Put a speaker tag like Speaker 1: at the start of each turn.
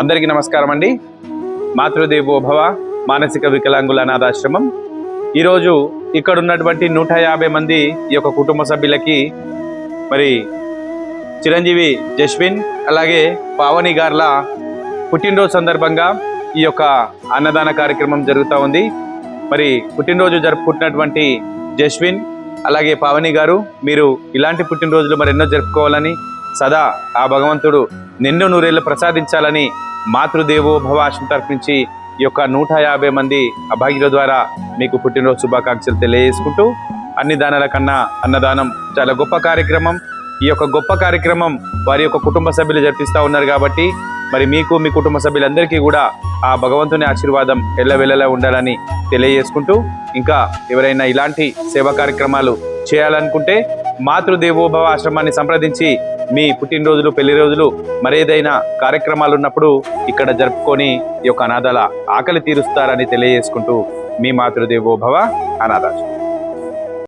Speaker 1: అందరికీ నమస్కారం అండి. మాతృదేవోభవ మానసిక వికలాంగుల అనాథాశ్రమం. ఈరోజు ఇక్కడ ఉన్నటువంటి నూట యాభై మంది ఈ యొక్క కుటుంబ సభ్యులకి మరి చిరంజీవి జస్విన్ అలాగే పావని గార్ల పుట్టినరోజు సందర్భంగా ఈ యొక్క అన్నదాన కార్యక్రమం జరుగుతూ ఉంది. మరి పుట్టినరోజు జరుపుకుంటున్నటువంటి జస్విన్ అలాగే పావని గారు మీరు ఇలాంటి పుట్టినరోజులు మరి ఎన్నో జరుపుకోవాలని సదా ఆ భగవంతుడు నిన్ను నూరేళ్ళు ప్రసాదించాలని మాతృదేవో భవ ఆశ్రమం ఈ యొక్క నూట యాభై మంది అభాగ్యుల ద్వారా మీకు పుట్టినరోజు శుభాకాంక్షలు తెలియజేసుకుంటూ అన్ని దానాల కన్నా అన్నదానం చాలా గొప్ప కార్యక్రమం. ఈ యొక్క గొప్ప కార్యక్రమం వారి యొక్క కుటుంబ సభ్యులు జరిపిస్తూ ఉన్నారు కాబట్టి మరి మీకు మీ కుటుంబ సభ్యులందరికీ కూడా ఆ భగవంతుని ఆశీర్వాదం ఎల్లవెల్లలా ఉండాలని తెలియజేసుకుంటూ ఇంకా ఎవరైనా ఇలాంటి సేవా కార్యక్రమాలు చేయాలనుకుంటే మాతృదేవోభవ ఆశ్రమాన్ని సంప్రదించి మీ పుట్టినరోజులు పెళ్ళి రోజులు మరేదైనా కార్యక్రమాలు ఉన్నప్పుడు ఇక్కడ జరుపుకొని ఈ యొక్క అనాథాల ఆకలి తీరుస్తారని తెలియజేసుకుంటూ మీ మాతృదేవోభవ అనాథాశ్రమం.